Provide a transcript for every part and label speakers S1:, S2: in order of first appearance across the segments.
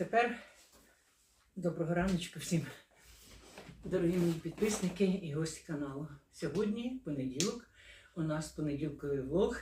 S1: тепер доброго раночку всім, дорогі мої підписники і гості каналу. Сьогодні понеділок, у нас понеділковий влог.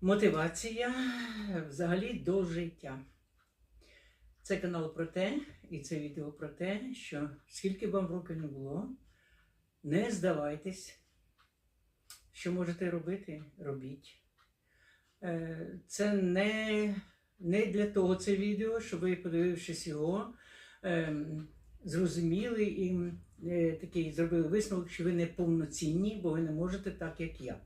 S1: Мотивація взагалі до життя. Це канал про те, і це відео про те, що скільки б вам років не було, не здавайтесь, що можете робити, робіть. Е, Це не, не для того це відео, щоб ви, подивившись його, ем, зрозуміли і е, такий зробили висновок, що ви не повноцінні, бо ви не можете так, як я.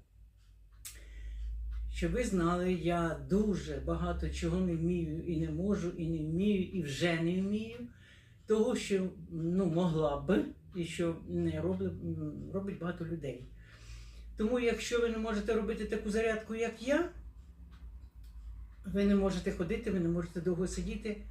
S1: Щоб ви знали, я дуже багато чого не вмію і не можу, і не вмію, і вже не вмію. Того, що ну, могла б, і що не робить, робить багато людей. Тому, якщо ви не можете робити таку зарядку, як я, ви не можете ходити, ви не можете довго сидіти.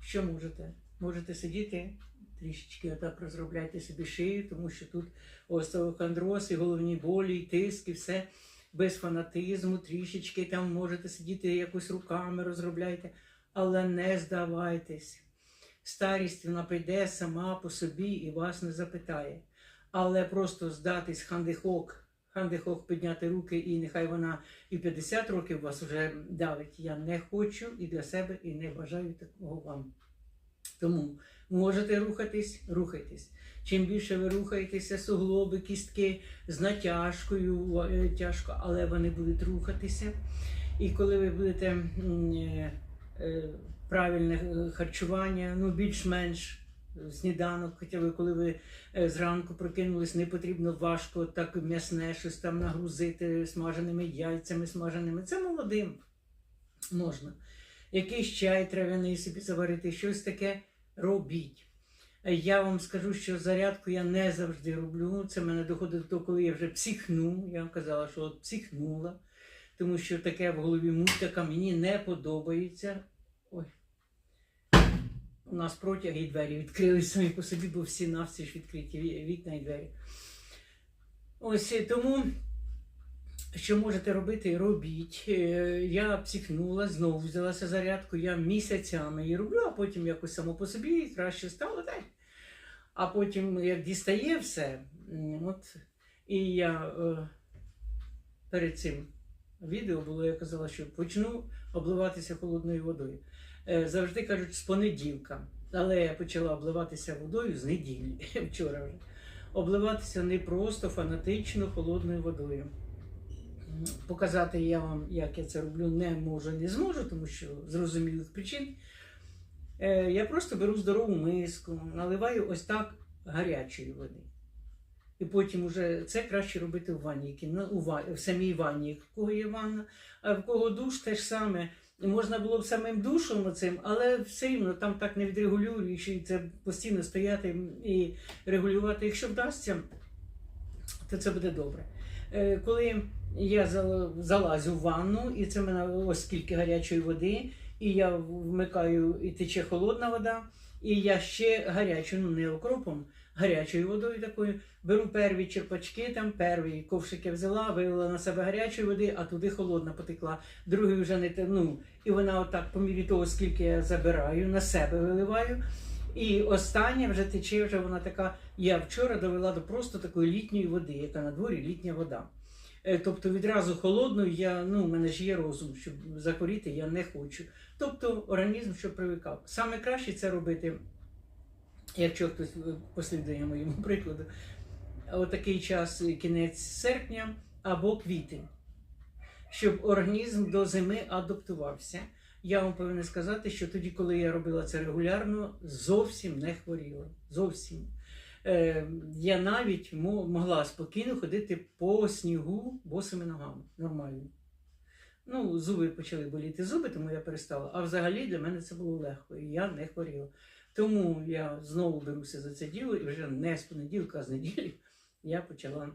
S1: Що можете? Можете сидіти, трішечки отак розробляйте собі шию, тому що тут остеохондроз, і головні болі, і тиск, і все без фанатизму, трішечки там можете сидіти якось руками розробляйте, але не здавайтесь. Старість вона прийде сама по собі і вас не запитає. Але просто здатись хандихок, хандихок підняти руки, і нехай вона і 50 років вас вже давить. Я не хочу і для себе, і не бажаю такого вам. Тому можете рухатись, рухайтесь. Чим більше ви рухаєтеся, суглоби, кістки з натяжкою, е, тяжко, але вони будуть рухатися. І коли ви будете е, е, правильне харчування, ну більш-менш сніданок, хоча ви, коли ви е, зранку прокинулись, не потрібно важко так м'ясне щось там нагрузити смаженими яйцями, смаженими. Це молодим можна. Якийсь чай трав'яний собі заварити, щось таке робіть. Я вам скажу, що зарядку я не завжди роблю. Це мене доходить до того, коли я вже психну. Я вам казала, що от психнула, тому що таке в голові мультика мені не подобається. Ой. У нас протяги і двері відкрилися самі по собі, бо всі навстіж відкриті вікна і двері. Ось е, тому, що можете робити, робіть. Е, Я психнула, знову взялася зарядку, я місяцями її роблю, а потім якось само по собі краще стало так. А потім, як дістає все, от, і я е, перед цим відео було, я казала, що почну обливатися холодною водою. Е, Завжди кажуть, з понеділка. Але я почала обливатися водою з неділі, вчора вже. Обливатися не просто фанатично холодною водою. Показати я вам, як я це роблю, не можу, не зможу, тому що зрозумілих причин. Е, Я просто беру здорову миску, наливаю ось так гарячої води. І потім уже це краще робити в ванні, в самій ванні, в кого є ванна, а в кого душ те ж саме. Можна було б самим душом оцим, але все рівно там так не відрегулюєш, і це постійно стояти і регулювати. Якщо вдасться, то це буде добре. Е, Коли я залазю в ванну, і це в мене ось скільки гарячої води, і я вмикаю, і тече холодна вода, і я ще гарячу, ну не окропом, гарячою водою такою. Беру перві черпачки, там перві ковшик я взяла, вилила на себе гарячої води, а туди холодна потекла. Другий вже не ну, і вона отак, по мірі того, скільки я забираю, на себе виливаю. І остання вже тече, вже вона така. Я вчора довела до просто такої літньої води, яка на дворі літня вода. Е, Тобто відразу холодною я, ну, в мене ж є розум, щоб захворіти, я не хочу. Тобто організм, що привикав. Саме краще це робити, якщо хтось е, послідує моєму прикладу, отакий час, е, кінець серпня або квітень, щоб організм до зими адаптувався. Я вам повинна сказати, що тоді, коли я робила це регулярно, зовсім не хворіла. Зовсім. Е, я навіть могла спокійно ходити по снігу босими ногами. Нормально. Ну, зуби почали боліти зуби, тому я перестала. А взагалі для мене це було легко, і я не хворіла. Тому я знову беруся за це діло, і вже не з понеділка, а з неділі я почала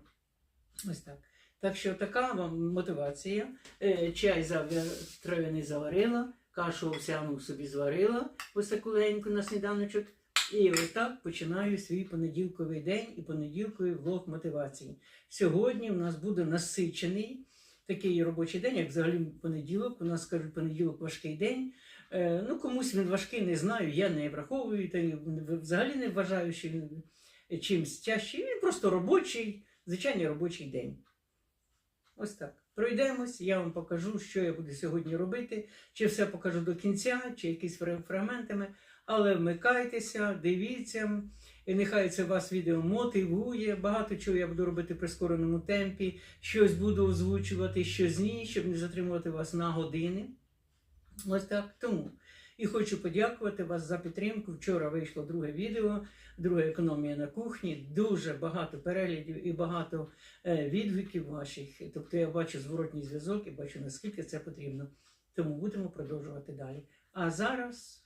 S1: ось так. Так що така вам мотивація. Е, Чай завя- трав'яний заварила, кашу овсяну собі зварила, ось таку легеньку на сніданочок. І ось так починаю свій понеділковий день і понеділковий влог мотивації. Сьогодні у нас буде насичений такий робочий день, як взагалі понеділок. У нас кажуть, понеділок важкий день. Е, ну, комусь він важкий, не знаю, я не враховую, та взагалі не вважаю, що він чимсь тяжчий. Він просто робочий, звичайний робочий день. Ось так. Пройдемось, я вам покажу, що я буду сьогодні робити. Чи все покажу до кінця, чи якісь фрагментами. Але вмикайтеся, дивіться. І нехай це вас відео мотивує. Багато чого я буду робити в прискореному темпі. Щось буду озвучувати, щось ні, щоб не затримувати вас на години. Ось так. Тому. І хочу подякувати вас за підтримку. Вчора вийшло друге відео, друга економія на кухні. Дуже багато переглядів і багато е, відгуків ваших. Тобто я бачу зворотній зв'язок і бачу, наскільки це потрібно. Тому будемо продовжувати далі. А зараз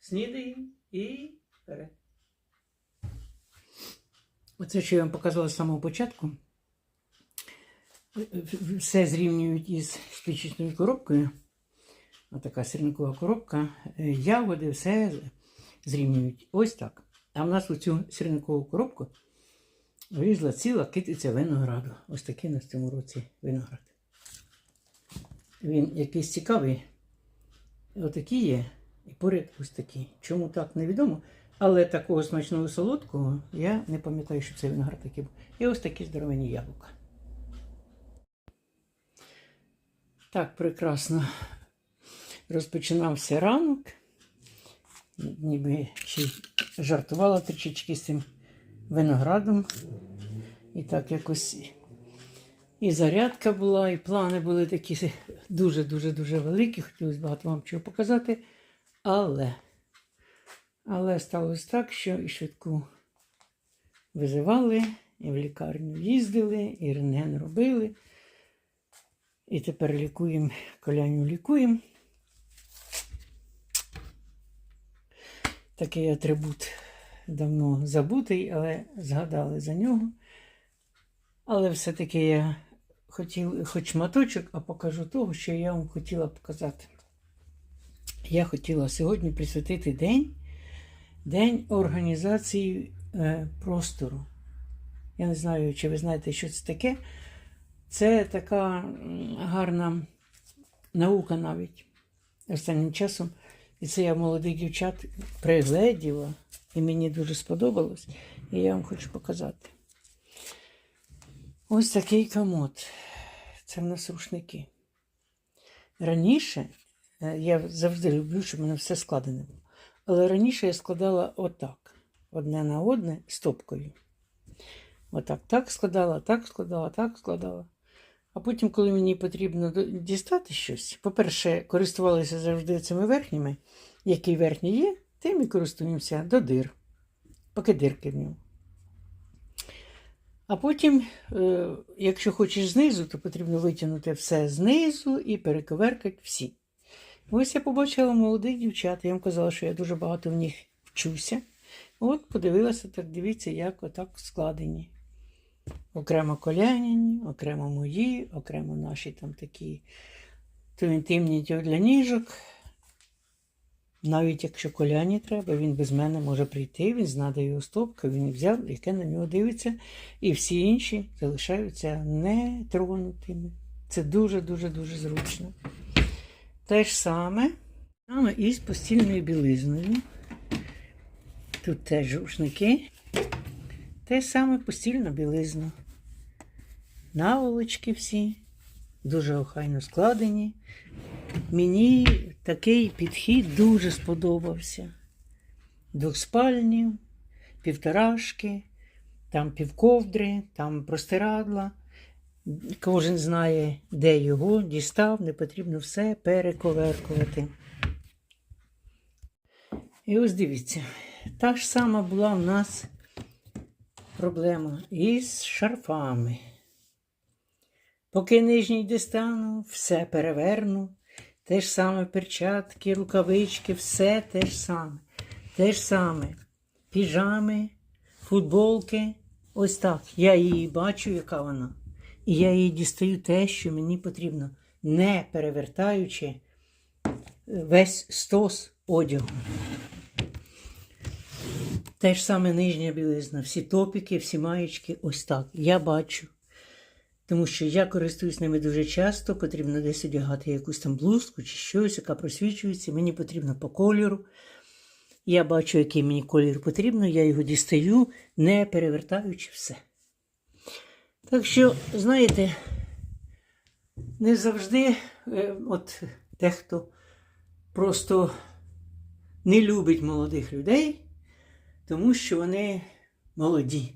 S1: снідаємо і вперед. Оце, що я вам показувала з самого початку. Все зрівнюють із спічечною коробкою. Отака сірникова коробка. Ягоди, все зрівнюють. Ось так. А в нас у цю сірникову коробку вилізла ціла китиця винограду. Ось такий в цьому році виноград. Він якийсь цікавий. Отакий є. І поряд ось такий. Чому так, невідомо. Але такого смачного солодкого я не пам'ятаю, що це виноград такий був. І ось такі здоровенні яблука. Так, прекрасно розпочинався ранок. Ніби ще жартувала трішечки з цим виноградом. І так якось і зарядка була, і плани були такі дуже-дуже-дуже великі. Хотілося багато вам чого показати. Але, але сталося так, що і швидку визивали, і в лікарню їздили, і рентген робили. І тепер лікуємо, коляню лікуємо. Такий атрибут давно забутий, але згадали за нього. Але все-таки я хотів хоч маточок, а покажу того, що я вам хотіла показати. Я хотіла сьогодні присвятити день, день організації е, простору. Я не знаю, чи ви знаєте, що це таке. Це така гарна наука навіть останнім часом. І це я молодих дівчат пригледіла, і мені дуже сподобалось. І я вам хочу показати. Ось такий комод. Це в нас рушники. Раніше е, я завжди люблю, щоб мене все складене. Але раніше я складала отак: одне на одне стопкою. Отак, так складала, так складала, так складала. А потім, коли мені потрібно дістати щось, по-перше, користувалися завжди цими верхніми. Які верхні є, тим і користуємося до дир, поки дирки в ньому. А потім, е, якщо хочеш знизу, то потрібно витягнути все знизу і перековеркати всі. Ось я побачила молодих дівчат, я їм казала, що я дуже багато в них вчуся. От подивилася, так дивіться, як отак складені. Окремо коляняні, окремо мої, окремо наші там такі то інтимні для ніжок. Навіть якщо коляні треба, він без мене може прийти, він знайде його стопка, він взяв, яке на нього дивиться, і всі інші залишаються нетронутими. Це дуже-дуже дуже зручно. Те ж саме, саме із постільною білизною. Тут теж рушники. Те саме постільна білизна. Наволочки всі, дуже охайно складені. Мені такий підхід дуже сподобався. Двохспальні, півторашки, там півковдри, там простирадла. Кожен знає, де його дістав, не потрібно все перековеркувати. І ось дивіться, та ж сама була в нас проблема із шарфами. Поки нижній дістану, все переверну. Те ж саме перчатки, рукавички, все те ж саме. Те ж саме піжами, футболки. Ось так. Я її бачу, яка вона. І я їй дістаю те, що мені потрібно, не перевертаючи е, весь стос одягу. Те ж саме нижня білизна, всі топіки, всі маєчки, ось так. Я бачу. Тому що я користуюсь ними дуже часто, потрібно десь одягати якусь там блузку чи щось, яка просвічується. Мені потрібно по кольору. Я бачу, який мені колір потрібно, я його дістаю, не перевертаючи все. Так що, знаєте, не завжди е, от дехто просто не любить молодих людей, тому що вони молоді,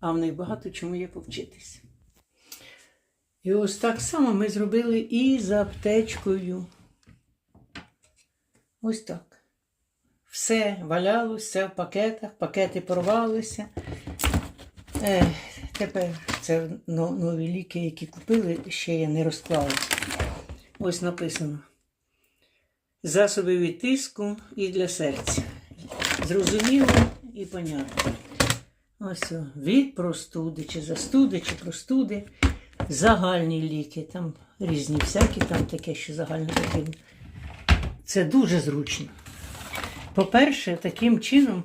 S1: а в них багато чому є повчитись. І ось так само ми зробили і з аптечкою. Ось так. Все валялося, все в пакетах, пакети порвалися. Е, тепер це нові ліки, які купили, ще я не розклала. Ось написано. Засоби від тиску і для серця. Зрозуміло і понятно. Ось від простуди, чи застуди, чи простуди. Загальні ліки. Там різні всякі, там таке, що загально потрібно. Це дуже зручно. По-перше, таким чином,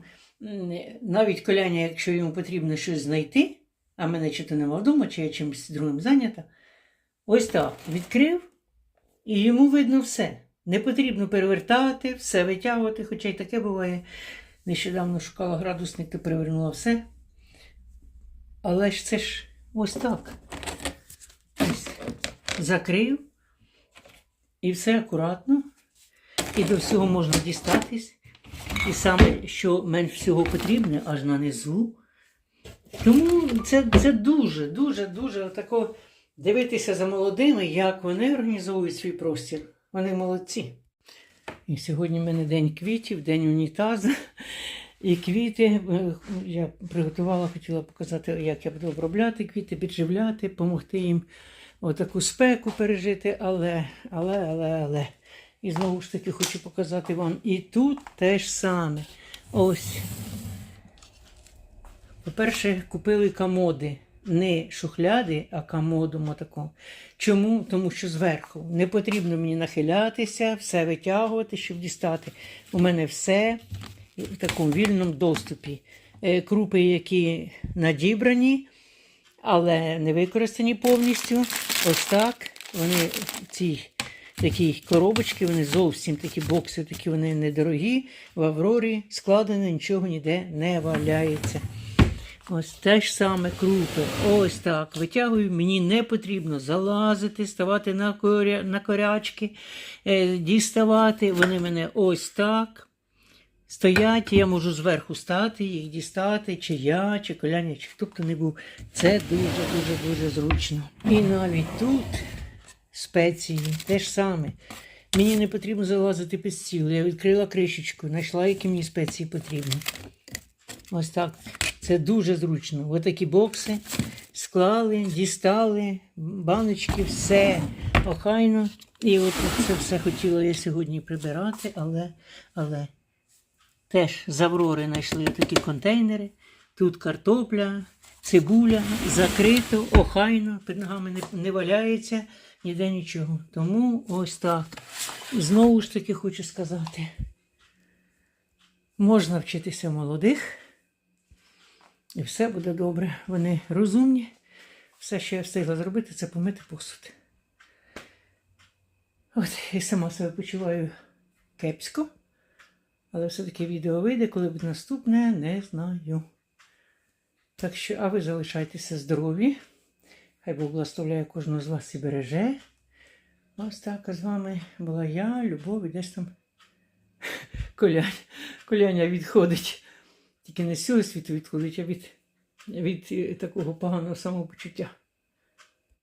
S1: навіть коляня, якщо йому потрібно щось знайти, а мене чи то нема вдома, чи я чимось другим зайнята, ось так відкрив, і йому видно все. Не потрібно перевертати, все витягувати, хоча й таке буває. Нещодавно шукала градусник, то перевернула все. Але ж це ж ось так. Ось закрив, і все акуратно, і до всього можна дістатись. І саме, що менш всього потрібне, аж на низу. Тому це, це дуже, дуже, дуже тако дивитися за молодими, як вони організовують свій простір. Вони молодці. І сьогодні в мене день квітів, день унітазу. І квіти е, я приготувала, хотіла показати, як я буду обробляти квіти, підживляти, допомогти їм отаку спеку пережити, але, але, але, але. І знову ж таки хочу показати вам. І тут те ж саме. Ось. По-перше, купили комоди. Не шухляди, а комоду отаку. Чому? Тому що зверху не потрібно мені нахилятися, все витягувати, щоб дістати. У мене все в такому вільному доступі. Е, Крупи, які надібрані, але не використані повністю. Ось так. Вони в цій такі коробочки, вони зовсім такі бокси, такі вони недорогі. В Аврорі складено, нічого ніде не валяється. Ось те ж саме крупи. Ось так. Витягую, мені не потрібно залазити, ставати на, коря... на корячки, е, діставати. Вони мене ось так. Стоять, я можу зверху стати, їх дістати, чи я, чи коляня, чи хто б то не був. Це дуже-дуже дуже зручно. І навіть тут спеції те ж саме. Мені не потрібно залазити під стіл. Я відкрила кришечку, знайшла, які мені спеції потрібні. Ось так. Це дуже зручно. Ось такі бокси склали, дістали, баночки, все охайно. І от це все хотіла я сьогодні прибирати, але, але теж з Аврори знайшли такі контейнери. Тут картопля, цибуля, закрито, охайно, під ногами не, не валяється ніде нічого. Тому ось так. Знову ж таки хочу сказати, можна вчитися молодих. І все буде добре. Вони розумні. Все, що я встигла зробити, це помити посуд. От, і сама себе почуваю кепсько. Але все-таки відео вийде, коли буде наступне, не знаю. Так що, а ви залишайтеся здорові. Хай Бог благословляє кожного з вас і береже. Ось так, а з вами була я, Любов, і десь там коляня відходить. Тільки не цього світу відходить, а від, від е, такого поганого самопочуття.